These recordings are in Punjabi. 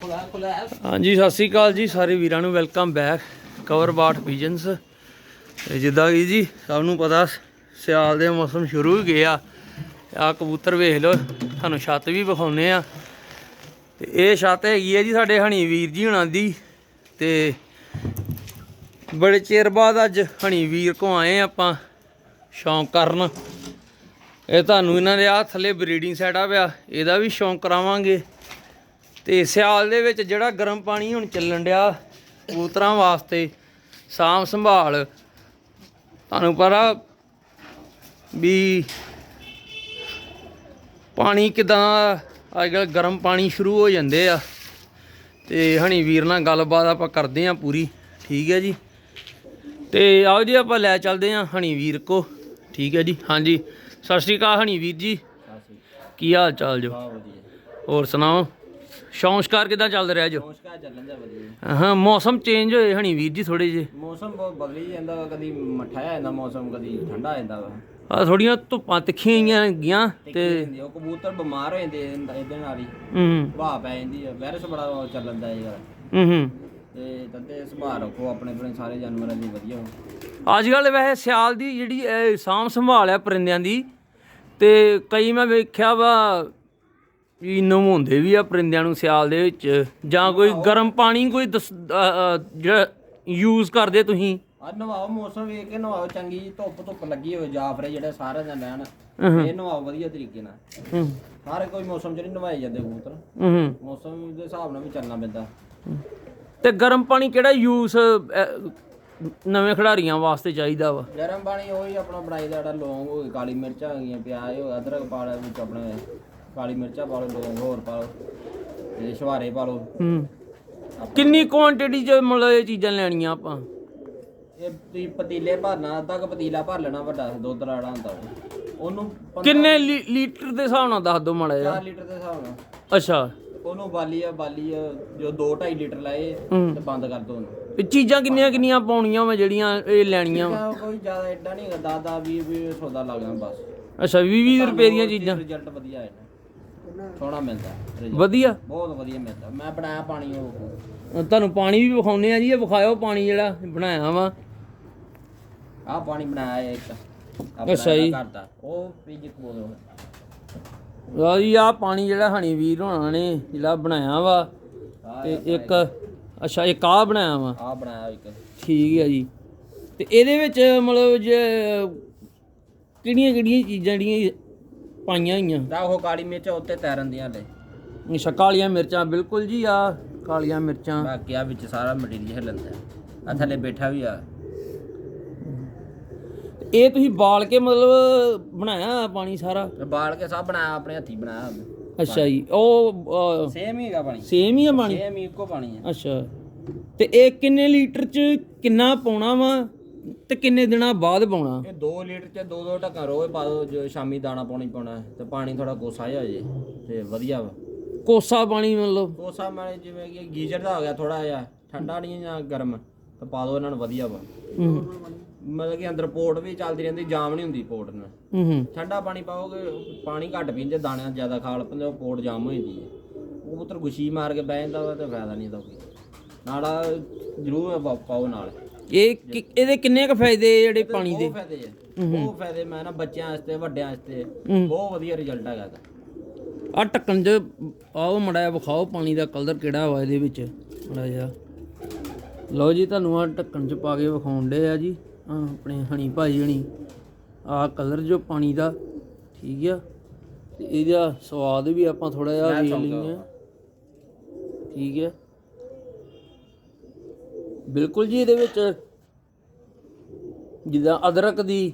ਹਾਂਜੀ, ਸਤਿ ਸ੍ਰੀ ਅਕਾਲ ਜੀ, ਸਾਰੇ ਵੀਰਾਂ ਨੂੰ ਵੈਲਕਮ ਬੈਕ, ਕਵਰ ਬਾਟ ਪਿਜਨਸ ਤੇ ਜਿੱਦਾਂ ਕਿ ਜੀ, ਸਭ ਨੂੰ ਪਤਾ, ਸਿਆਲ ਦੇ ਮੌਸਮ ਸ਼ੁਰੂ ਹੋ ਗਿਆ ਆ। ਕਬੂਤਰ ਵੇਖ ਲਓ, ਤੁਹਾਨੂੰ ਛੱਤ ਵੀ ਵਿਖਾਉਨੇ ਆ। ਤੇ ਇਹ ਛੱਤ ਹੈਗੀ ਹੈ ਜੀ ਸਾਡੇ ਹਣੀ ਵੀਰ ਜੀ ਹੁਣਾਂ ਦੀ। ਤੇ ਬੜੇ ਚਿਰ ਬਾਅਦ ਅੱਜ ਹਣੀ ਵੀਰ ਕੋ ਆਏ ਆਪਾਂ, ਸ਼ੌਂਕ ਕਰਨ। ਇਹ ਤੁਹਾਨੂੰ ਇਹਨਾਂ ਦੇ ਆ ਥੱਲੇ ਬਰੀਡਿੰਗ ਸੈਟਅਪ ਆ ਇਹਦਾ ਵੀ ਸ਼ੌਂਕ ਕਰਾਵਾਂਗੇ। ਤੇ ਸਿਆਲ ਦੇ ਵਿੱਚ ਜਿਹੜਾ ਗਰਮ ਪਾਣੀ ਹੁਣ ਚੱਲਣ ਡਿਆ ਕਬੂਤਰਾਂ ਵਾਸਤੇ ਸਾਂਭ ਸੰਭਾਲ। ਤੁਹਾਨੂੰ ਪਤਾ ਵੀ ਪਾਣੀ ਕਿਦਾਂ ਅੱਜ ਕੱਲ੍ਹ ਗਰਮ ਪਾਣੀ ਸ਼ੁਰੂ ਹੋ ਜਾਂਦੇ ਆ। ਤੇ ਹਣੀ ਵੀਰ ਨਾਲ ਗੱਲਬਾਤ ਆਪਾਂ ਕਰਦੇ ਆ ਪੂਰੀ ਠੀਕ ਹੈ ਜੀ? ਤੇ ਆਓ ਜੀ ਆਪਾਂ ਲੈ ਚੱਲਦੇ ਆ ਹਣੀ ਵੀਰ ਕੋ ਠੀਕ ਹੈ ਜੀ? ਹਾਂਜੀ ਸਤਿ ਸ਼੍ਰੀ ਅਕਾਲ ਹਣੀ ਵੀਰ ਜੀ। ਕੀ ਹਾਲ ਚਾਲ ਜੋ? ਹੋਰ ਸੁਣਾਓ? ਸ਼ੌਂਸ਼ਕਾਰ ਕਿਦਾਂ ਚੱਲ ਰਿਹਾ ਜੋ ਨਮਸਕਾਰ ਚੱਲਣ ਦਾ ਵਧੀਆ। ਹਾਂ ਮੌਸਮ ਚੇਂਜ ਹੋਏ ਹਣੀ ਵੀਰ ਜੀ ਥੋੜੇ ਜੇ ਮੌਸਮ ਬਹੁਤ ਬਦਲੀ ਜਾਂਦਾ ਵਾ ਕਦੀ ਮੱਠਾ ਆ ਜਾਂਦਾ ਮੌਸਮ ਕਦੀ ਠੰਡਾ ਆ ਜਾਂਦਾ ਵਾ। ਆ ਥੋੜੀਆਂ ਧੁੱਪਾਂ ਤਿੱਖੀਆਂ ਹੋਈਆਂ ਗੀਆਂ ਤੇ ਤੇ ਉਹ ਕਬੂਤਰ ਬਿਮਾਰ ਹੋ ਜਾਂਦੇ ਇਹਦੇ ਇਹਦੇ ਨਾਲ ਹੀ। ਹੂੰ। ਭਾਅ ਪੈ ਜਾਂਦੀ ਆ ਵਾਇਰਸ ਬੜਾ ਉਹ ਚੱਲਣ ਦਾ ਇਹ ਗੱਲ ਹੂੰ ਹੂੰ। ਤੇ ਤਦੇ ਸੁਭਾਅ ਰੱਖੋ ਆਪਣੇ ਆਪਣੇ ਸਾਰੇ ਜਾਨਵਰਾਂ ਦੀ ਵਧੀਆ ਅੱਜ ਕੱਲ੍ਹ ਵੈਸੇ ਸਿਆਲ ਦੀ ਜਿਹੜੀ ਇਹ ਸਾਂਭ ਸੰਭਾਲ ਹੈ ਪਰਿੰਦਿਆਂ ਦੀ ਤੇ ਕਈ ਮੈਂ ਵੇਖਿਆ ਵਾ ਵੀ ਨਹਾਉਂਦੇ ਵੀ ਆ ਪਰਿੰਦਿਆਂ ਨੂੰ ਸਿਆਲ ਦੇ ਵਿੱਚ ਜਾਂ ਕੋਈ ਗਰਮ ਪਾਣੀ ਕੋਈ ਦਸ- ਅ, ਅ, ਜਿਹੜਾ ਯੂਜ਼ ਕਰਦੇ ਤੁਸੀਂ? ਆ ਨਵਾਓ ਮੌਸਮ ਵੇਖ ਕੇ ਨਵਾਓ ਚੰਗੀ ਜੀ ਧੁੱਪ ਧੁੱਪ ਲੱਗੀ ਹੋਵੇ ਜਾਫਰੇ ਜਿਹੜੇ ਸਾਰਿਆਂ ਦਾ ਲੈਣ ਇਹ ਨਵਾਓ ਵਧੀਆ ਤਰੀਕੇ ਨਾਲ। ਹੂੰ। ਕੋਈ ਮੌਸਮ ਚ ਨਹੀਂ ਨਵਾਏ ਜਾਂਦੇ ਕਬੂਤਰ। ਹੂੰ ਮੌਸਮ ਦੇ ਹਿਸਾਬ ਨਾਲ ਵੀ ਚੱਲਣਾ ਪੈਂਦਾ। ਤੇ ਗਰਮ ਪਾਣੀ ਕਿਹੜਾ ਯੂਜ਼ ਨਵੇਂ ਖਿਡਾਰੀਆਂ ਵਾਸਤੇ ਚਾਹੀਦਾ ਵਾ? ਗਰਮ ਪਾਣੀ ਉਹੀ ਆਪਣਾ ਬਣਾਈ ਦਾ ਜਿਹੜਾ ਲੌਂਗ ਹੋ ਗਈ ਕਾਲੀ ਮਿਰਚਾਂ ਹੋ ਗਈਆਂ ਪਿਆਜ਼ ਹੋ ਗਿਆ ਅਦਰਕ ਪਾ ਲਿਆ ਵਿੱਚ ਆਪਣੇ। ਕਾਲੀ ਮਿਰਚਾਂ ਪਾ ਲਓ ਲੌਂਗ ਹੋਰ ਪਾ ਲਓ ਤੇ ਸ਼ਵਾਰੇ ਪਾ ਲਓ। ਹੂੰ। ਕਿੰਨੀ ਕੁਆਂਟੀਟੀ ਚ ਮਤਲਬ ਇਹ ਚੀਜ਼ਾਂ ਲੈਣੀਆਂ ਆਪਾਂ? ਇਹ ਤੁਸੀਂ ਪਤੀਲੇ ਭਰਨਾ ਅੱਧਾ ਕੁ ਪਤੀਲਾ ਭਰ ਲੈਣਾ ਵੱਡਾ ਦੁੱਧ ਵਾਲਾ ਹੁੰਦਾ ਉਹ। ਉਹਨੂੰ ਕਿੰਨੇ ਲੀ- ਲੀਟਰ ਦੇ ਹਿਸਾਬ ਨਾਲ ਦੱਸ ਦਿਓ ਮਾੜਾ ਜਿਹਾ। ਚਾਰ ਲੀਟਰ ਦੇ ਹਿਸਾਬ ਨਾਲ। ਅੱਛਾ। ਉਹਨੂੰ ਬਾਲੀ ਆ ਬਾਲੀ ਆ ਜੋ 2 2.5 ਲੀਟਰ ਲਾਏ ਹੂੰ। ਤੇ ਬੰਦ ਕਰ ਦੋ ਉਹਨੂੰ। ਇਹ ਚੀਜ਼ਾਂ ਕਿੰਨੀਆਂ ਕਿੰਨੀਆਂ ਪਾਉਣੀਆਂ ਵਾ ਜਿਹੜੀਆਂ ਇਹ ਲੈਣੀਆਂ ਵਾ? ਤਾਂ ਕੋਈ ਜ਼ਿਆਦਾ ਐਡਾ ਨਹੀਂ ਹੈਗਾ 10 10 20 20 ਸੌਦਾ ਲੱਗਦਾ ਬਸ। ਅੱਛਾ 20 20 ਰੁਪਏ ਦੀਆਂ ਚੀਜ਼ਾਂ ਰਿਜ਼ਲਟ ਵਧੀਆ ਹੈ ਸੋਹਣਾ ਮਿਲਦਾ result। ਵਧੀਆ? ਬਹੁਤ ਵਧੀਆ ਮਿਲਦਾ। ਮੈਂ ਬਣਾਇਆ ਪਾਣੀ ਉਹ। ਤੁਹਾਨੂੰ ਪਾਣੀ ਵੀ ਵਿਖਾਉਨੇ ਆ ਜੀ ਇਹ ਵਿਖਾਇਓ ਪਾਣੀ ਜਿਹੜਾ ਬਣਾਇਆ ਵਾ। ਆਹ ਪਾਣੀ ਬਣਾਇਆ ਇੱਕ। ਆਪਣਾ ਅੱਛਾ ਜੀ। ਘਰ ਦਾ। ਉਹ ਪੀਜ ਕੋਲ ਲਓ ਜੀ ਆ ਪਾਣੀ ਜਿਹੜਾ ਹਣੀ ਵੀਰ ਹੋਣਾ ਨੇ ਜਿਹੜਾ ਬਣਾਇਆ ਵਾ ਤੇ ਇੱਕ ਅੱਛਾ ਇੱਕ ਆ ਬਣਾਇਆ ਵਾ। ਆਹ ਬਣਾਇਆ ਇੱਕ। ਠੀਕ ਹੈ ਜੀ। ਤੇ ਇਹਦੇ ਵਿੱਚ ਮਤਲਬ ਜੇ ਕਿਹੜੀਆਂ ਕਿਹੜੀਆਂ ਚੀਜ਼ਾਂ ਜਿਹੜੀਆਂ ਪਾਈਆਂ ਹੋਈਆਂ। ਦਾ ਉਹ ਕਾਲੀ ਮਿਰਚ ਉੱਤੇ ਤੈਰਨ ਦੀਆਂ ਲੈ। ਅੱਛਾ ਕਾਲੀਆਂ ਮਿਰਚਾਂ ਬਿਲਕੁਲ ਜੀ ਆ। ਕਾਲੀਆਂ ਮਿਰਚਾਂ। ਬਾਕੀ ਆ ਵਿੱਚ ਸਾਰਾ ਮਟੀਰੀਅਲ ਲੈਂਦਾ। ਆ ਥੱਲੇ ਬੈਠਾ ਵੀ ਆ। ਇਹ ਤੁਸੀਂ ਬਾਲ ਕੇ ਮਤਲਬ ਬਣਾਇਆ ਪਾਣੀ ਸਾਰਾ? ਬਾਲ ਕੇ ਸਭ ਬਣਾਇਆ ਆਪਣੇ ਹੱਥੀ ਬਣਾਇਆ ਅੱਛਾ ਜੀ ਉਹ ਸੇਮ ਹੀ ਹੈਗਾ ਪਾਣੀ। ਸੇਮ ਹੀ ਆ ਪਾਣੀ? ਸੇਮ ਹੀ ਇੱਕੋ ਪਾਣੀ ਹੈ ਅੱਛਾ। ਤੇ ਇਹ ਕਿੰਨੇ ਲੀਟਰ ਚ ਕਿੰਨਾ ਪਾਉਣਾ ਵਾ? ਤੇ ਕਿੰਨੇ ਦਿਨਾਂ ਬਾਅਦ ਪਾਉਣਾ? ਇਹ 2 ਲੀਟਰ ਚ ਦੋ ਦੋ ਢੱਕਾ ਰੋਜ਼ ਪਾ ਦੋ ਜੋ ਸ਼ਾਮੀ ਦਾਣਾ ਪਾਉਣਾ ਹੈ ਤੇ ਪਾਣੀ ਥੋੜਾ ਕੋਸਾ ਜਿਹਾ ਹੋ ਜੇ ਤੇ ਵਧੀਆ ਵਾ। ਕੋਸਾ ਪਾਣੀ ਮਤਲਬ? ਕੋਸਾ ਮਾਰੇ ਜਿਵੇਂ ਕਿ ਗੀਜ਼ਰ ਦਾ ਹੋ ਗਿਆ ਥੋੜਾ ਜਿਹਾ ਠੰਡਾ ਨਹੀਂ ਜਾਂ ਗਰਮ ਤੇ ਪਾ ਦੋ ਇਹਨਾਂ ਨੂੰ ਵਧੀਆ ਵਾ। ਹੂੰ। ਮਤਲਬ ਕਿ ਅੰਦਰ ਪੋਰਟ ਵੀ ਚੱਲਦੀ ਰਹਿੰਦੀ ਜਾਮ ਨਹੀਂ ਹੁੰਦੀ ਪੋਰਟ ਨਾਲ। ਹੂੰ ਠੰਡਾ ਪਾਣੀ ਪਾਓਗੇ ਪਾਣੀ ਘੱਟ ਪੀਂਦੇ ਦਾਣਿਆਂ ਜ਼ਿਆਦਾ ਖਾਲ ਪੈਂਦੇ ਉਹ ਪੋਰਟ ਜਾਮ ਹੋ ਜਾਂਦੀ ਹੈ। ਉਹ ਉਤਰ ਗੁਸ਼ੀ ਮਾਰ ਕੇ ਬਹਿ ਜਾਂਦਾ ਵਾ ਤੇ ਫਾਇਦਾ ਨਹੀਂ ਇਹਦਾ ਕੋਈ। ਨਾਲਾ ਜ਼ਰੂਰ ਪਾਓ ਨਾਲ। ਇਹ ਕਿ- ਇਹਦੇ ਕਿੰਨੇ ਕ ਫਾਇਦੇ ਜਿਹੜੇ ਪਾਣੀ ਦੇ? ਬਹੁਤ ਫਾਇਦੇ ਹੈ ਬਹੁਤ ਫਾਇਦੇ ਮੈਂ ਨਾ ਬੱਚਿਆਂ ਵਾਸਤੇ ਵੱਡਿਆਂ ਵਾਸਤੇ। ਬਹੁਤ ਵਧੀਆ ਰਿਜ਼ਲਟ ਹੈਗਾ ਇਹਦਾ। ਆ ਢੱਕਣ ਚ ਆਓ ਮੜਾ ਜਿਹਾ ਵਿਖਾਓ ਪਾਣੀ ਦਾ ਕਲਰ ਕਿਹੜਾ ਵਾ ਇਹਦੇ ਵਿੱਚ ਮੜਾ ਜਿਹਾ। ਲਓ ਜੀ ਤੁਹਾਨੂੰ ਆ ਢੱਕਣ ਚ ਪਾ ਕੇ ਵਿਖਾਉਣ ਡੇ ਆ ਜੀ। ਆਹ ਆਪਣੇ ਹਣੀ ਭਾਜੀ ਹਣੀ ਆ ਕਲਰ ਜੋ ਪਾਣੀ ਦਾ ਠੀਕ ਆ। ਤੇ ਇਹਦਾ ਸਵਾਦ ਵੀ ਆਪਾਂ ਥੋੜਾ ਜਿਹਾ ਵੇਖ ਲਈਏ ਠੀਕ ਹੈ ਬਿਲਕੁਲ ਜੀ ਇਹਦੇ ਵਿੱਚ ਜਿੱਦਾਂ ਅਦਰਕ ਦੀ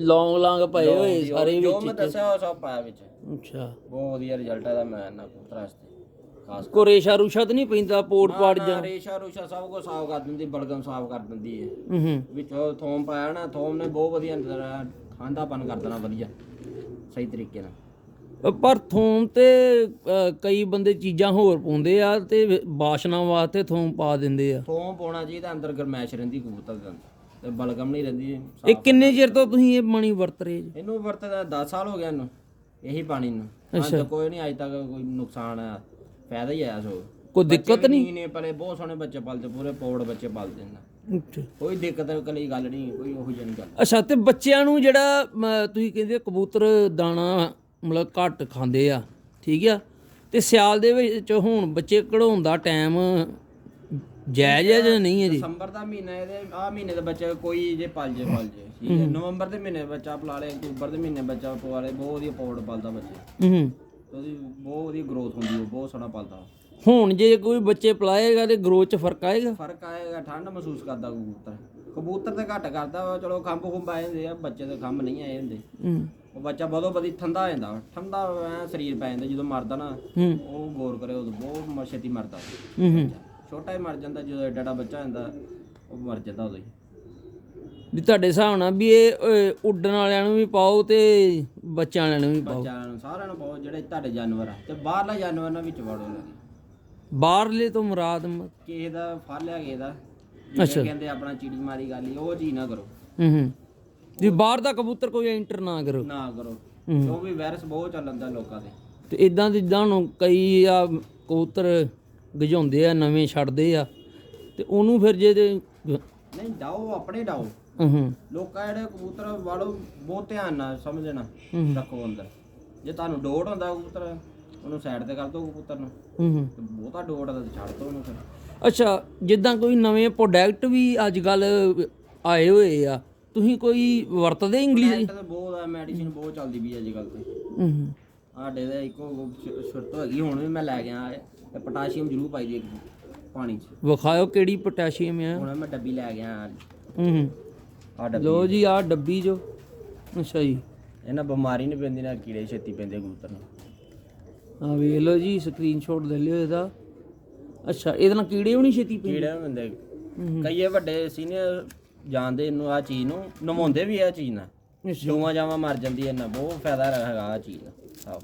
ਲੌਂਗ ਲਾਂਗ ਪਏ ਹੋਏ ਸਾਰੇ ਜੋ ਮੈਂ ਵਿੱਚ ਦੱਸਿਆ ਉਹ ਸਭ ਪਾਇਆ ਵਿੱਚ। ਅੱਛਾ। ਬਹੁਤ ਵਧੀਆ ਰਿਜ਼ਲਟ ਇਹਦਾ ਮੈਂ ਨਾ ਪੁੱਤਰਾ ਵਾਸਤੇ ਖਾਸ ਕੋ ਰੇਸ਼ਾ ਰੂਸ਼ਾ ਤਾਂ ਨਹੀਂ ਪੈਂਦਾ ਪੋੜ ਪਾੜ ਨਾ, ਰੇਸ਼ਾ ਰੂਸ਼ਾ ਸਭ ਕੁਝ ਸਾਫ਼ ਕਰ ਦਿੰਦੀ ਬਲਗਮ ਸਾਫ਼ ਕਰ ਦਿੰਦੀ ਹੈ ਹੂੰ। ਵਿੱਚੋਂ ਥੋਮ ਪਾਇਆ ਨਾ ਥੋਮ ਨੇ ਬਹੁਤ ਵਧੀਆ ਠੰਡਾਪਨ ਕਰ ਦੇਣਾ ਵਧੀਆ ਸਹੀ ਤਰੀਕੇ ਨਾਲ। ਪਰ ਥੋਮ ਤੇ ਅ, ਕਈ ਬੰਦੇ ਚੀਜ਼ਾਂ ਹੋਰ ਪਾਉਂਦੇ ਆ ਤੇ ਬਾਸ਼ਨਾ ਵਾਸਤੇ ਥੋਮ ਪਾ ਦਿੰਦੇ ਆ। ਥੋਮ ਪਾਉਣਾ ਚਾਹੀਦਾ ਅੰਦਰ ਗਰਮੈਸ਼ ਰਹਿੰਦੀ ਕਬੂਤਰ ਦੇ ਅੰਦਰ। ਤੇ ਬਲਗਮ ਨਹੀਂ ਰਹਿੰਦੀ ਇਹ ਕਿੰਨੇ ਚਿਰ ਤੋਂ ਤੁਸੀਂ ਇਹ ਪਾਣੀ ਵਰਤ ਰਹੇ ਜੀ? ਇਹਨੂੰ ਵਰਤਦਾ 10 ਸਾਲ ਹੋ ਗਿਆ ਇਹਨੂੰ ਇਹੀ ਪਾਣੀ ਨੂੰ। ਅੱਜ ਤੱਕ ਕੋਈ ਨਹੀਂ ਅੱਜ ਤੱਕ ਕੋਈ ਨੁਕਸਾਨ ਆ ਫਾਇਦਾ ਹੀ ਆਇਆ ਸੋ ਕੋਈ ਦਿੱਕਤ ਨਹੀਂ? ਨੇ ਪਲੇ ਬਹੁਤ ਸੋਹਣੇ ਬੱਚੇ ਪਾਲਦੇ ਪੂਰੇ ਪੌੜ ਬੱਚੇ ਪਾਲਦੇ ਨੇ। ਅੱਛਾ। ਕੋਈ ਦਿੱਕਤ ਕਲੀ ਗੱਲ ਨਹੀਂ ਕੋਈ ਉਹੋ ਜਿਹੀ ਨਹੀਂ ਗੱਲ। ਅੱਛਾ ਤੇ ਬੱਚਿਆਂ ਨੂੰ ਜਿਹੜਾ ਤੁਸੀਂ ਕਹਿੰਦੇ ਕਬੂਤਰ ਦਾਣਾ ਮਤਲਬ ਘੱਟ ਖਾਂਦੇ ਆ ਠੀਕ ਆ? ਤੇ ਸਿਆਲ ਦੇ ਵਿੱਚ ਹੁਣ ਬੱਚੇ ਕਢਾਉਣ ਦਾ ਟਾਈਮ ਜਾਇਜ਼ ਹੈ ਜਾਂ ਨਹੀਂ ਹੈ ਜੀ? ਦਸੰਬਰ ਦਾ ਮਹੀਨਾ ਇਹਦੇ ਆ ਮਹੀਨੇ ਦੇ ਬੱਚੇ ਕੋਈ ਜੇ ਪਲ ਜੇ ਪਲ ਜੇ। ਠੀਕ ਹੈ ਨਵੰਬਰ ਦੇ ਮਹੀਨੇ ਬੱਚਾ ਪਲਾ ਲੇ ਅਕਤੂਬਰ ਦੇ ਮਹੀਨੇ ਬੱਚਾ ਪਵਾ ਲੇ ਬਹੁਤ ਵਧੀਆ ਪੌੜ ਪਾਲਦਾ ਬੱਚੇ। ਹੂੰ ਉਹਦੀ ਬਹੁਤ ਵਧੀਆ ਗਰੋਥ ਹੁੰਦੀ ਹੈ ਬਹੁਤ ਸੋਹਣਾ ਪਾਲਦਾ ਹੁਣ ਜੇ ਕੋਈ ਬੱਚੇ ਪਲਾਏਗਾ ਤੇ ਗਰੋਥ ਚ ਫ਼ਰਕ ਆਏਗਾ? ਫ਼ਰਕ ਆਏਗਾ ਠੰਡ ਮਹਿਸੂਸ ਕਰਦਾ ਕਬੂਤਰ। ਕਬੂਤਰ ਤੇ ਘੱਟ ਕਰਦਾ ਵਾ ਚਲੋ ਖੰਭ ਖੁੰਭ ਆਏ ਹੁੰਦੇ ਆ ਬੱਚੇ ਦੇ ਖੰਭ ਨਹੀਂ ਆਏ ਹੁੰਦੇ ਹੂੰ। ਉਹ ਬੱਚਾ ਬਦੋ ਬਦੀ ਠੰਡਾ ਹੋ ਜਾਂਦਾ। ਠੰਡਾ ਐ ਸਰੀਰ ਪੈ ਜਾਂਦਾ ਜਦੋਂ ਮਰਦਾ ਨਾ ਹੂੰ। ਉਹ ਗੌਰ ਕਰੇ ਉਦੋਂ ਬਹੁਤ ਛੇਤੀ ਮਰਦਾ ਹੂੰ ਹੂੰ। ਛੋਟਾ ਹੀ ਮਰ ਜਾਂਦਾ ਜਦੋਂ ਏਡਾ ਏਡਾ ਬੱਚਾ ਹੁੰਦਾ ਉਹ ਮਰ ਜਾਂਦਾ ਉਦੋਂ ਹੀ। ਵੀ ਤੁਹਾਡੇ ਹਿਸਾਬ ਨਾਲ ਵੀ ਇਹ ਉੱਡਣ ਵਾਲਿਆਂ ਨੂੰ ਵੀ ਪਾਓ ਤੇ ਬੱਚਿਆਂ ਵਾਲਿਆਂ ਨੂੰ ਵੀ ਪਾਓ? ਬੱਚਿਆਂ ਨੂੰ ਸਾਰਿਆਂ ਨੂੰ ਬਹੁਤ ਜਿਹੜੇ ਤੁਹਾਡੇ ਜਾਨਵਰ ਆ। ਤੇ ਬਾਹਰਲਾ ਜਾਨਵਰ ਨਾਲ ਵਿੱਚ ਵੜੋ ਲੱਗੇ ਬਾਹਰਲੇ ਤੋਂ ਮੁਰਾਦ ਮ- ਕਿਸੇ ਦਾ ਫੜ ਲਿਆ ਕਿਸੇ ਦਾ। ਜਿਹੜੇ ਕਹਿੰਦੇ ਆਪਣਾ ਚੀੜੀ ਮਾਰੀ ਗੱਲ ਈ, ਉਹ ਚੀਜ਼ ਨਾ ਕਰੋ। ਹੂੰ ਹੂੰ। ਵੀ ਬਾਹਰ ਦਾ ਕਬੂਤਰ ਕੋਈ ਐਂਟਰ ਨਾ ਕਰੋ। ਨਾ ਕਰੋ। ਹੂੰ। ਉਹ ਵੀ ਵਾਇਰਸ ਬਹੁਤ ਚੱਲਣ ਦਾ ਲੋਕਾਂ ਦੇ ਤੇ ਇਦਾਂ ਜਿੱਦਾਂ ਹੁਣ ਕਈ ਆ ਕਬੂਤਰ ਗਜਾਉਂਦੇ ਆ ਨਵੇਂ ਛੱਡਦੇ ਆ ਤੇ ਉਹਨੂੰ ਫਿਰ ਜੇ ਤੇ ਨਹੀਂ ਡਾਓ ਆਪਣੇ ਡਾਓ। ਹੂੰ ਲੋਕਾਂ ਜਿਹੜੇ ਕਬੂਤਰ ਵਾਲੋ ਬਹੁਤ ਧਿਆਨ ਨਾਲ ਸਮਝਣਾ ਰੱਖੋ ਅੰਦਰ। ਜੇ ਤੁਹਾਨੂੰ ਡੋਟ ਹੁੰਦਾ ਕਬੂਤਰ ਉਹਨੂੰ ਸਾਈਡ ਤੇ ਕਰ ਦਿਓ ਕਬੂਤਰ ਨੂੰ। ਹੂੰ ਹੂੰ। ਤੇ ਬਹੁਤਾ ਡੋਟ ਦਾ ਛੱਡ ਦਿਓ ਉਹਨੂੰ ਫਿਰ। ਅੱਛਾ ਜਿੱਦਾਂ ਕੋਈ ਨਵੇਂ ਪ੍ਰੋਡਕਟ ਵੀ ਅੱਜ ਕੱਲ ਆਏ ਹੋਏ ਆ ਤੁਸੀਂ ਕੋਈ ਵਰਤਦੇ ਇੰਗਲਿਸ਼ ਬਹੁਤ ਆ ਮੈਡੀਸਿਨ ਬਹੁਤ ਚੱਲਦੀ ਵੀ ਅੱਜ ਕੱਲ ਤੇ। ਹੂੰ ਹੂੰ। ਸਾਡੇ ਦੇ ਇੱਕੋ ਸ਼ਰਤ ਹੈਗੀ ਹੁਣ ਵੀ ਮੈਂ ਲੈ ਗਿਆ ਤੇ ਪੋਟਾਸ਼ੀਅਮ ਜ਼ਰੂਰ ਪਾਈ ਜੀ ਪਾਣੀ 'ਚ। ਵਿਖਾਓ ਕਿਹੜੀ ਪੋਟਾਸ਼ੀਅਮ ਆ? ਹੁਣ ਮੈਂ ਡੱਬੀ ਲੈ ਗਿਆ ਹੂੰ ਹੂੰ। ਆ ਡੱਬੀ ਲੋ ਜੀ ਆ ਡੱਬੀ ਜੋ। ਅੱਛਾ ਜੀ। ਇਹਨਾਂ ਬਿਮਾਰੀ ਨਹੀਂ ਪੈਂਦੀ ਨਾ ਕੀੜੇ ਛੇਤੀ ਪੈਂਦੇ ਕਬੂਤਰ ਨੂੰ। ਆ ਵੇਖ ਲਓ ਜੀ ਸਕਰੀਨਸ਼ਾਟ ਲੈ ਲਿਓ ਇਹਦਾ। ਅੱਛਾ ਇਹਦੇ ਨਾਲ ਕੀੜੇ ਵੀ ਨਹੀਂ ਛੇਤੀ ਪੈਂਦੇ? ਕੀੜੇ ਨਹੀਂ ਪੈਂਦੇ। ਕਈ ਵੱਡੇ ਸੀਨੀਅਰ ਜਾਣਦੇ ਇਹਨੂੰ ਆ ਚੀਜ਼ ਨੂੰ ਨਮਾਉਂਦੇ ਵੀ ਆ ਚੀਜ਼ ਨਾਲ। ਜੂਆਂ ਜਾਵਾਂ ਮਰ ਜਾਂਦੀ ਹੈ ਇਹਨਾਂ ਬਹੁਤ ਫਾਇਦਾ ਹੈਗਾ ਆ ਚੀਜ਼ ਦਾ। ਆਹੋ।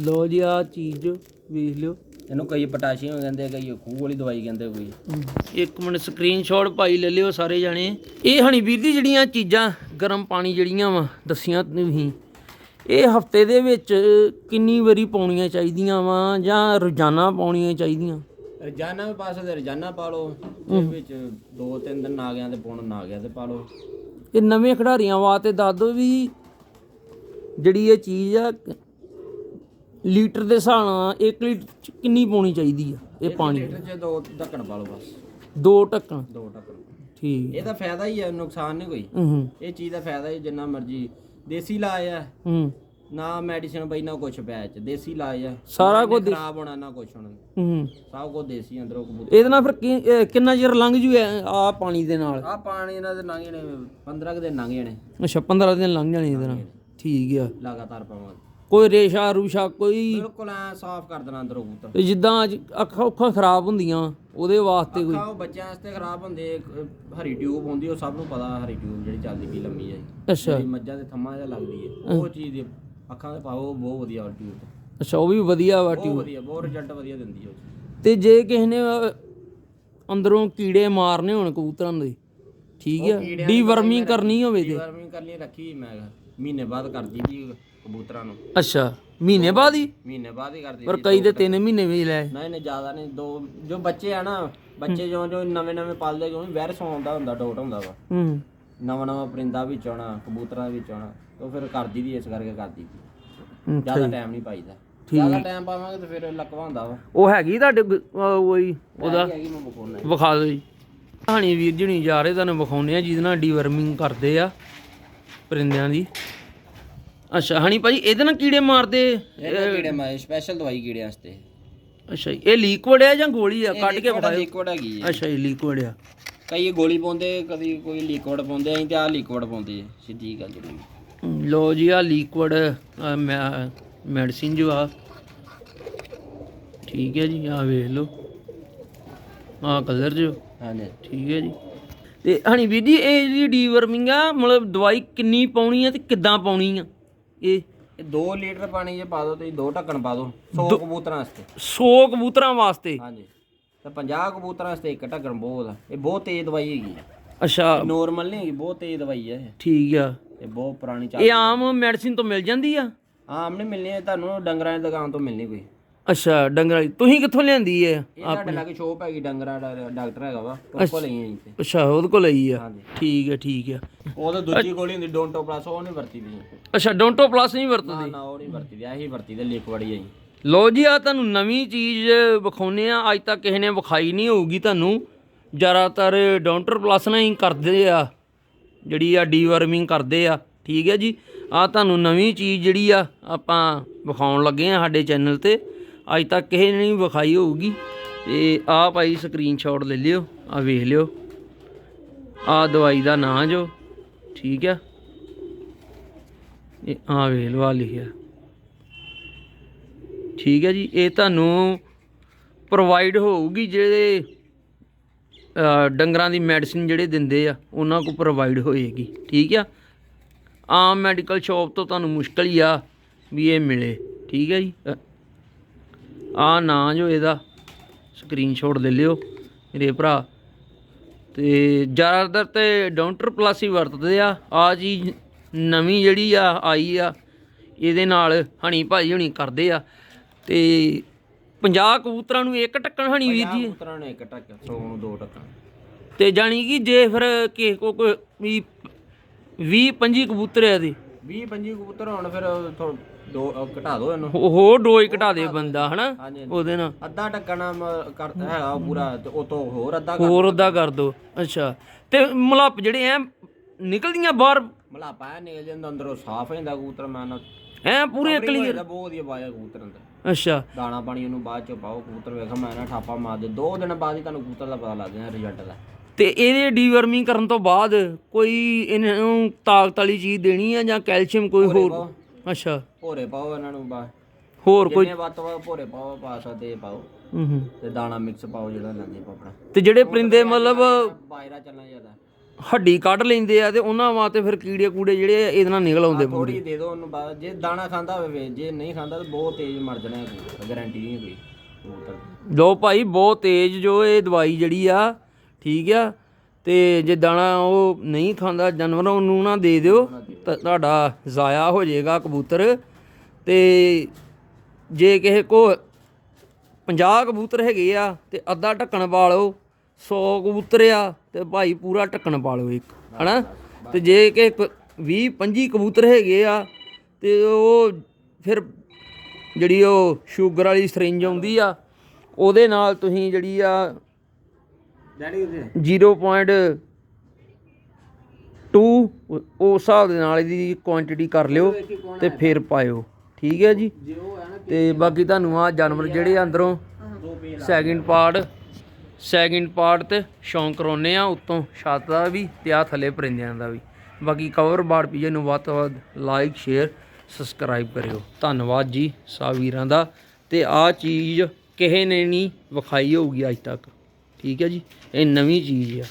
ਲੋ ਜੀ ਆ ਚੀਜ਼ ਵੇਖ ਲਿਓ। ਇਹਨੂੰ ਕਈ ਪੋਟਾਸ਼ੀਅਮ ਕਹਿੰਦੇ ਆ, ਕਈ ਖੂਹ ਵਾਲੀ ਦਵਾਈ ਕਹਿੰਦੇ ਕੋਈ। ਇੱਕ ਮਿੰਟ ਸਕਰੀਨਸ਼ਾਟ ਪਾਈ ਲੈ ਲਿਓ ਸਾਰੇ ਜਾਣੇ। ਇਹ ਹਣੀ ਵੀਰ ਦੀ ਜਿਹੜੀਆਂ ਚੀਜ਼ਾਂ ਗਰਮ ਪਾਣੀ ਜਿਹੜੀਆਂ ਵਾ ਦੱਸੀਆਂ ਤੁਸੀਂ ਇਹ ਹਫ਼ਤੇ ਦੇ ਵਿੱਚ ਕਿੰਨੀ ਵਾਰੀ ਪਾਉਣੀਆਂ ਚਾਹੀਦੀਆਂ ਵਾ ਜਾਂ ਰੋਜ਼ਾਨਾ ਪਾਉਣੀਆਂ ਚਾਹੀਦੀਆਂ? ਰੋਜ਼ਾਨਾ ਵੀ ਪਾ ਸਕਦੇ ਰੋਜ਼ਾਨਾ ਪਾ ਲਓ। ਤੇ ਵਿੱਚ ਦੋ ਤਿੰਨ ਦਿਨ ਨਾ ਗਿਆ ਤੇ ਪਾਉਣ ਨਾ ਗਿਆ ਤੇ ਪਾ ਲਓ। ਇਹ ਨਵੇਂ ਖਿਡਾਰੀਆਂ ਵਾਸਤੇ ਦੱਸ ਦਿਓ ਵੀ ਜਿਹੜੀ ਇਹ ਚੀਜ਼ ਆ ਲੀਟਰ ਦੇ ਹਿਸਾਬ ਨਾਲ 1 ਲੀਟਰ ਚ ਕਿੰਨੀ ਪਾਉਣੀ ਚਾਹੀਦੀ ਆ? ਇਹ ਪਾਣੀ ਲੀਟਰ 'ਚ ਦੋ ਢੱਕਣ ਪਾ ਲਓ ਬਸ। ਦੋ ਢੱਕਣ। ਦੋ ਢੱਕਣ। ਠੀਕ। ਇਹਦਾ ਫਾਇਦਾ ਹੀ ਹੈ ਨੁਕਸਾਨ ਨਹੀਂ ਕੋਈ। ਹੂੰ ਇਹ ਚੀਜ਼ ਦਾ ਫਾਇਦਾ ਹੀ ਜਿੰਨਾ ਮਰਜ਼ੀ ਦੇਸੀ ਇਲਾਜ ਆ। ਹੂੰ। ਨਾ ਮੈਡੀਸਿਨ ਬਈ ਨਾ ਕੁਛ ਪਿਆ ਇਹ ਚ ਦੇਸੀ ਇਲਾਜ ਆ। ਸਾਰਾ ਕੁਝ ਖਰਾਬ ਹੋਣਾ ਨਾ ਕੁਛ ਹੋਣਾ। ਹੂੰ। ਸਭ ਕੁਝ ਦੇਸੀ ਅੰਦਰੋਂ ਕਬੂਤਰ। ਇਹਦੇ ਨਾਲ ਫਿਰ ਕੀ- ਕਿੰਨਾ ਚਿਰ ਲੰਘ ਜੂ ਆ ਪਾਣੀ ਦੇ ਨਾਲ? ਆ ਪਾਣੀ ਇਹਨਾਂ ਦੇ ਲੰਘ ਜਾਣੇ 15 ਕੁ ਦਿਨ ਲੰਘ ਜਾਣੇ। ਅੱਛਾ 15 ਦਿਨ ਲੰਘ ਜਾਣੇ ਇਹਦੇ ਨਾਲ। ਠੀਕ ਆ। ਲਗਾਤਾਰ ਪਾਵਾਂਗੇ। ਕੋਈ ਰੇਸ਼ਾ ਰੂਸ਼ਾ ਕੋਈ ਬਿਲਕੁਲ ਐ ਸਾਫ਼ ਕਰ ਦੇਣਾ ਅੰਦਰੋਂ ਕਬੂਤਰ। ਤੇ ਜਿੱਦਾਂ ਅੱਜ ਅੱਖਾਂ ਉੱਖਾਂ ਖਰਾਬ ਹੁੰਦੀਆਂ ਉਹਦੇ ਵਾਸਤੇ ਕੋਈ ਅੱਖਾਂ ਉਹ ਬੱਚਿਆਂ ਵਾਸਤੇ ਖਰਾਬ ਹੁੰਦੇ ਇੱਕ, ਹਰੀ ਟਿਊਬ ਹੁੰਦੀ ਉਹ ਸਭ ਨੂੰ ਪਤਾ ਹਰੀ ਟਿਊਬ ਜਿਹੜੀ ਚੱਲਦੀ ਵੀ ਲੰਮੀ ਹੈ ਅੱਛਾ। ਜਿਹੜੀ ਮੱਝਾਂ ਦੇ ਥੰਮਾਂ ਜਿਹਾ ਲੱਗਦੀ ਹੈ ਉਹ ਚੀਜ਼ ਦੀ ਅੱਖਾਂ ਦੇ ਪਾਓ ਬਹੁਤ ਵਧੀਆ ਟਿਊਬ ਅੱਛਾ ਉਹ ਵੀ ਵਧੀਆ ਵਾ ਬਹੁਤ ਵਧੀਆ ਬਹੁਤ ਰਿਜ਼ਲਟ ਵਧੀਆ ਦਿੰਦੀ ਹੈ ਉਹ। ਤੇ ਜੇ ਕਿਸੇ ਨੇ ਅਹ, ਅੰਦਰੋਂ ਕੀੜੇ ਮਾਰਨੇ ਹੋਣ ਕਬੂਤਰਾਂ ਦੇ ਠੀਕ ਆ? ਡੀਵਰਮਿੰਗ ਕਰਨੀ ਹੋਵੇ ਤੇ। ਡੀਵਰਮਿੰਗ ਕਰ ਲਈ ਰੱਖੀ ਮੈਂ। ਮਹੀਨੇ ਬਾਅਦ ਕਰਦੀ ਜੀ ਕਬੂਤਰਾਂ ਨੂੰ। ਅੱਛਾ ਮਹੀਨੇ ਬਾਅਦ ਹੀ? ਮਹੀਨੇ ਬਾਅਦ ਹੀ ਕਰਦੀ ਪਰ ਕਈ ਤੇ 3 ਮਹੀਨੇ ਵੀ ਲੈ। ਨਹੀਂ ਨਹੀਂ ਜ਼ਿਆਦਾ ਨਹੀਂ ਦੋ ਜੋ ਬੱਚੇ ਆ ਨਾ ਬੱਚੇ ਜੋ ਜੋ ਨਵੇਂ ਨਵੇਂ ਪਾਲਦੇ ਕਿਉਂ ਵਾਇਰਸ ਆਉਂਦਾ ਹੁੰਦਾ ਡੋਟ ਹੁੰਦਾ ਵਾ। ਹੂੰ। ਨਵਾਂ ਨਵਾਂ ਪਰਿੰਦਾ ਵਿੱਚ ਆਉਣਾ ਕਬੂਤਰਾਂ ਵਿੱਚ ਆਉਣਾ ਉਹ ਫਿਰ ਕਰਦੀ ਦੀ ਇਸ ਕਰਕੇ ਕਰਦੀ ਦੀ ਜ਼ਿਆਦਾ ਟਾਈਮ ਨਹੀਂ ਪਾਈਦਾ। ਜ਼ਿਆਦਾ ਟਾਈਮ ਪਾਵਾਂਗੇ ਤਾਂ ਫਿਰ ਲਕਵਾ ਹੁੰਦਾ ਵਾ। ਉਹ ਹੈਗੀ ਤੁਹਾਡੇ ਕੋਈ ਉਹਦਾ? ਵਿਖਾ ਦਿਓ ਜੀ। ਕਹਾਣੀ ਵੀਰ ਜੀ ਨਹੀਂ ਜਾ ਰਹੇ ਤੁਹਾਨੂੰ ਵਿਖਾਉਂਦੇ ਆ ਜਿਹਦੇ ਨਾਲ ਡੀਵਰਮਿੰਗ ਕਰਦੇ ਆ ਪਰਿੰਦਿਆਂ ਦੀ। ਅੱਛਾ ਹਣੀ ਭਾਜੀ ਇਹਦੇ ਨਾਲ ਕੀੜੇ ਮਾਰਦੇ ਇਹ ਕੀੜੇ ਮਾਰੇ ਸਪੈਸ਼ਲ ਦਵਾਈ ਕੀੜਿਆਂ ਵਾਸਤੇ। ਅੱਛਾ ਇਹ ਲਿਕਵਿਡ ਹੈ ਜਾਂ ਗੋਲੀ ਆ? ਕੱਢ ਕੇ ਵਿਖਾਓ ਲਿਕਵਿਡ ਹੈਗੀ ਅੱਛਾ ਜੀ ਲਿਕਵਿਡ ਆ। ਕਈ ਗੋਲੀ ਪਾਉਂਦੇ ਕਦੀ ਕੋਈ ਲਿਕਵਿਡ ਪਾਉਂਦੇ ਅਸੀਂ ਤੇ ਆ ਲਿਕਵਿਡ ਪਾਉਂਦੇ ਆ ਸਿੱਧੀ ਗੱਲ ਜਿਹੜੀ। ਲੋ ਜੀ ਆ ਲਿਕਵਿਡ ਮੈਡੀਸਿਨ ਜੋ ਆ। ਠੀਕ ਹੈ ਜੀ ਆ ਵੇਖ ਲਓ। ਆ ਕਲਰ ਜੋ। ਹਾਂਜੀ। ਠੀਕ ਹੈ ਜੀ। ਤੇ ਹਣੀ ਵੀਰ ਜੀ ਇਹ ਜਿਹੜੀ ਡੀਵਰਮਿੰਗ ਆ ਮਤਲਬ ਦਵਾਈ ਕਿੰਨੀ ਪਾਉਣੀ ਆ ਤੇ ਕਿੱਦਾਂ ਪਾਉਣੀ ਆ? ਇਹ ਇਹ 2 ਲੀਟਰ ਪਾਣੀ ਜੇ ਪਾ ਦੋ ਤੁਸੀਂ ਦੋ ਢੱਕਣ ਪਾ ਦੋ 100 ਕਬੂਤਰਾਂ ਵਾਸਤੇ। 100 ਕਬੂਤਰਾਂ ਵਾਸਤੇ? ਹਾਂਜੀ। ਤੇ 50 ਕਬੂਤਰਾਂ ਵਾਸਤੇ ਇੱਕ ਢੱਕਣ ਬਹੁਤ ਆ। ਇਹ ਬਹੁਤ ਤੇਜ਼ ਦਵਾਈ ਹੈਗੀ ਆ। ਅੱਛਾ। ਨੋਰਮਲ ਨਹੀਂ ਹੈਗੀ ਬਹੁਤ ਤੇਜ਼ ਦਵਾਈ ਹੈ ਠੀਕ ਆ। ਇਹ ਬਹੁਤ ਪੁਰਾਣੀ ਚੱਲ ਇਹ ਆਮ ਮੈਡੀਸਿਨ ਤੋਂ ਮਿਲ ਜਾਂਦੀ ਆ? ਆਮ ਨਹੀਂ ਮਿਲਣੀ ਇਹ ਤੁਹਾਨੂੰ ਡੰਗਰਾਂ ਦੀ ਦੁਕਾਨ ਤੋਂ ਮਿਲਣੀ ਕੋਈ। ਅੱਛਾ ਡੰਗਰਾਂ ਦੀ ਤੁਸੀਂ ਕਿੱਥੋਂ ਲਿਆਂਦੀ ਹੈ ਇਹ ਲਾਗੇ ਸ਼ੋਪ ਹੈਗੀ ਡੰਗਰਾਂ ਦਾ ਡਾਕਟਰ ਹੈਗਾ ਵਾ ਉਹ ਕੋਲ ਲਈ ਆਈ ਤੇ ਅੱਛਾ ਉਹਦੇ ਕੋਲ ਲਈ ਆ। ਹਾਂਜੀ। ਠੀਕ ਹੈ ਠੀਕ ਹੈ ਉਹ ਤਾਂ ਦੂਜੀ ਗੋਲੀ ਹੁੰਦੀ ਡੋਂਟੋ ਪਲੱਸ ਉਹ ਨਹੀਂ ਵਰਤੀ ਦੀ ਅੱਛਾ ਡੋਂਟੋ ਪਲੱਸ ਨਹੀਂ ਵਰਤਦੇ? ਨਾ ਉਹ ਨਹੀਂ ਵਰਤੀ ਦੀ ਇਹੀ ਵਰਤੀ ਦੇ ਲਿਕਵਿਡ ਹੀ ਆਈ। ਲੋ ਜੀ ਆ ਤੁਹਾਨੂੰ ਨਵੀਂ ਚੀਜ਼ ਵਿਖਾਉਨੇ ਆ। ਅੱਜ ਤੱਕ ਕਿਸੇ ਨੇ ਵਿਖਾਈ ਨਹੀਂ ਹੋਊਗੀ ਤੁਹਾਨੂੰ। ਜ਼ਿਆਦਾਤਰ ਡਾਉਂਟਰ ਪਲੱਸ ਨਾਲ ਹੀ ਕਰਦੇ ਆ। ਜਿਹੜੀ ਆ ਡੀਵਰਮਿੰਗ ਕਰਦੇ ਆ, ਠੀਕ ਹੈ ਜੀ? ਆ ਤੁਹਾਨੂੰ ਨਵੀਂ ਚੀਜ਼ ਜਿਹੜੀ ਆ ਆਪਾਂ ਵਿਖਾਉਣ ਲੱਗੇ ਆ ਸਾਡੇ ਚੈਨਲ ਤੇ। ਅੱਜ ਤੱਕ ਕਿਸੇ ਨੇ ਨਹੀਂ ਵਿਖਾਈ ਹੋਊਗੀ। ਤੇ ਆ ਭਾਈ ਸਕਰੀਨਸ਼ਾਟ ਲੈ ਲਿਓ ਆ ਵੇਖ ਲਿਓ। ਆ ਦਵਾਈ ਦਾ ਨਾਂ ਜੋ, ਠੀਕ ਆ? ਇਹ ਆ ਵੇਖ ਲਵਾ ਲਿਖਿਆ। ਠੀਕ ਹੈ ਜੀ, ਇਹ ਤੁਹਾਨੂੰ ਪ੍ਰੋਵਾਈਡ ਹੋਊਗੀ ਜਿਹੜੇ ਡੰਗਰਾਂ ਦੀ ਮੈਡੀਸਿਨ ਜਿਹੜੇ ਦਿੰਦੇ ਆ, ਉਹਨਾਂ ਕੋ ਪ੍ਰੋਵਾਈਡ ਹੋਏਗੀ, ਠੀਕ ਆ? ਆਮ ਮੈਡੀਕਲ ਸ਼ਾਪ ਤੋਂ ਤੁਹਾਨੂੰ ਮੁਸ਼ਕਲ ਹੀ ਆ ਵੀ ਇਹ ਮਿਲੇ, ਠੀਕ ਹੈ ਜੀ? ਆ ਨਾਂ ਜੋ ਇਹਦਾ ਸਕਰੀਨਸ਼ਾਟ ਲੈ ਲਿਓ ਮੇਰੇ ਭਰਾ। ਤੇ ਜ਼ਿਆਦਾਤਰ ਤੇ ਡਾਉਂਟਰ ਪਲੱਸ ਹੀ ਵਰਤਦੇ ਆ ਆ ਜੀ ਨਵੀਂ ਜਿਹੜੀ ਆ, ਆਈ ਆ, ਇਹਦੇ ਨਾਲ ਹਣੀ ਭਾਜੀ ਹੁਣੀ ਕਰਦੇ ਆ। ਤੇ 50 ਕਬੂਤਰਾਂ ਨੂੰ ਇੱਕ ਟੱਕਣ ਹਣੀ ਵੀਰ ਜੀ। ਉਤਰਾਂ ਨੇ ਇੱਕ ਟੱਕ 100 ਨੂੰ ਦੋ ਟੱਕਾਂ ਤੇ ਜਾਣੀ ਕਿ ਜੇ ਫਿਰ ਕਿਸੇ ਕੋ ਕੋਈ ਵੀ 20 25 ਕਬੂਤਰ ਆ ਦੇ 20 25 ਕਬੂਤਰ ਹੁਣ ਫਿਰ ਥੋ- ਦੋ ਅਹ ਘਟਾ ਦਿਓ ਇਹਨੂੰ। ਹੋ- ਹੋਰ ਡੋਜ਼ ਘਟਾ ਦੇ ਬੰਦਾ ਹਨਾ? ਹਾਂਜੀ ਉਹਦੇ ਨਾਲ। ਅੱਧਾ ਟੱਕਣਾ ਕਰ ਹੈਗਾ ਉਹ ਪੂਰਾ ਤੇ ਉਹ ਤੋਂ ਹੋਰ ਅੱਧਾ ਕਰ ਹੋਰ ਉਹਦਾ ਕਰ ਦੋ ਅੱਛਾ। ਤੇ ਮਲੱਪ ਜਿਹੜੇ ਐ ਨਿਕਲਦੀਆਂ ਬਾਹਰ? ਮਲਾਪਾ ਨਿਕਲ ਜਾਂਦਾ ਅੰਦਰੋਂ ਸਾਫ਼ ਹੋ ਜਾਂਦਾ ਕਬੂਤਰ ਮੈਂ ਨਾ ਐ ਪੂਰੇ ਕਲੀਅਰ ਬਹੁਤ ਵਧੀਆ ਬਾਇਆ ਕਬੂਤਰ ਅੰਦਰ। ਅੱਛਾ। ਦਾਣਾ ਪਾਣੀ ਉਹਨੂੰ ਬਾਅਦ ਚ ਪਾਓ ਕਬੂਤਰ ਵੇਖੋ ਮੈਂ ਨਾ ਠਾਪਾ ਮਾਰ ਦੇ ਦੋ ਦਿਨ ਬਾਅਦ ਹੀ ਤੁਹਾਨੂੰ ਕਬੂਤਰ ਦਾ ਪਤਾ ਲੱਗ ਜਾਣਾ ਰਿਜ਼ਲਟ ਦਾ। ਤੇ ਇਹਦੇ ਡੀਵਰਮਿੰਗ ਕਰਨ ਤੋਂ ਬਾਅਦ ਕੋਈ ਇਹਨਾਂ ਤਾਕਤ ਵਾਲੀ ਚੀਜ਼ ਦੇਣੀ ਆ ਜਾਂ ਕੈਲਸ਼ੀਅਮ ਕੋਈ ਹੋਰ। ਅੱਛਾ। ਭੋਰੇ ਪਾਓ ਇਹਨਾਂ ਨੂੰ ਬਾ ਹੋਰ ਕੋਈ? ਜਿੰਨੇ ਵੱਧ ਤੋਂ ਵੱਧ ਭੋਰੇ ਪਾਓ ਪਾ ਸਕਦੇ ਪਾਓ। ਹੂੰ ਹੂੰ। ਤੇ ਦਾਣਾ ਮਿਕਸ ਪਾਓ ਜਿਹੜਾ ਲੈਂਦੇ ਪਾਪੜਾ ਤੇ ਜਿਹੜੇ ਪਰਿੰਦੇ ਮਤਲਬ ਬਾਇਰਾ ਚੱਲਣਾ ਜ਼ਿਆਦਾ। ਹੱਡੀ ਕੱਢ ਲੈਂਦੇ ਆ ਤੇ ਉਹਨਾਂ ਵਾਸਤੇ ਫਿਰ ਕੀੜੇ ਕੂੜੇ ਜਿਹੜੇ ਆ ਇਹਦੇ ਨਾਲ ਨਿਕਲ ਆਉਂਦੇ ਥੋੜੀ ਦੇ ਦਿਓ ਉਹਨੂੰ ਬਾਅਦ ਜੇ ਦਾਣਾ ਖਾਂਦਾ ਹੋਵੇ ਜੇ ਨਹੀਂ ਖਾਂਦਾ ਤਾਂ ਬਹੁਤ ਤੇਜ਼ ਮਰ ਜਾਣਾ ਹੈ ਗਾਰੰਟੀ ਨਹੀਂ ਕੋਈ ਕਬੂਤਰ ਲੋ ਭਾਈ ਬਹੁਤ ਤੇਜ਼ ਜੋ ਇਹ ਦਵਾਈ ਜਿਹੜੀ ਆ ਠੀਕ ਆ ਤੇ ਜੇ ਦਾਣਾ ਉਹ ਨਹੀਂ ਖਾਂਦਾ ਜਾਨਵਰ ਉਹਨੂੰ ਨਾ ਦੇ ਦਿਓ ਤਾਂ ਤੁਹਾਡਾ ਜ਼ਾਇਆ ਹੋ ਜਾਏਗਾ ਕਬੂਤਰ। ਤੇ ਜੇ ਕਿਸੇ ਕੋ 50 ਕਬੂਤਰ ਹੈਗੇ ਆ ਤੇ ਅੱਧਾ ਢੱਕਣ ਪਾ ਲਓ 100 ਕਬੂਤਰ ਆ ਤੇ ਭਾਈ ਪੂਰਾ ਢੱਕਣ ਪਾ ਲਓ ਇੱਕ ਹਨਾ? ਤੇ ਜੇ ਕਿ 20 25 ਕਬੂਤਰ ਹੈਗੇ ਆ ਤੇ ਉਹ ਫਿਰ ਜਿਹੜੀ ਉਹ ਸ਼ੂਗਰ ਵਾਲੀ ਸਰਿੰਜ ਆਉਂਦੀ ਆ ਉਹਦੇ ਨਾਲ ਤੁਸੀਂ ਜਿਹੜੀ ਆ ਡੈਡੀ ਉਹਦੇ 0.2 ਉਸ ਹਿਸਾਬ ਦੇ ਨਾਲ ਇਹਦੀ ਕੁਆਂਟੀਟੀ ਕਰ ਲਿਓ ਤੇ ਫਿਰ ਪਾਇਓ ਠੀਕ ਹੈ ਜੀ? ਉਹ ਤੇ ਬਾਕੀ ਤੁਹਾਨੂੰ ਆ ਜਾਨਵਰ ਜਿਹੜੇ ਆ ਅੰਦਰੋਂ ਸੈਕਿੰਡ ਪਾਰਟ ਸੈਕਿੰਡ ਪਾਰਟ ਤੇ ਸ਼ੌਂਕ ਕਰਾਉਨੇ ਆ ਉੱਤੋਂ ਛੱਤ ਦਾ ਵੀ ਤੇ ਆ ਥੱਲੇ ਪਰਿੰਦਿਆਂ ਦਾ ਵੀ। ਬਾਕੀ ਕਵਰ ਬਾੜ ਪੀਏ ਨੂੰ ਵੱਧ ਤੋਂ ਵੱਧ ਲਾਈਕ ਸ਼ੇਅਰ ਸਬਸਕ੍ਰਾਈਬ ਕਰਿਓ। ਧੰਨਵਾਦ ਜੀ ਸਾ ਵੀਰਾਂ ਦਾ। ਤੇ ਆ ਚੀਜ਼ ਕਿਸੇ ਨੇ ਨਹੀਂ ਵਿਖਾਈ ਹੋਊਗੀ ਅੱਜ ਤੱਕ। ਠੀਕ ਹੈ ਜੀ, ਇਹ ਨਵੀਂ ਚੀਜ਼ ਆ।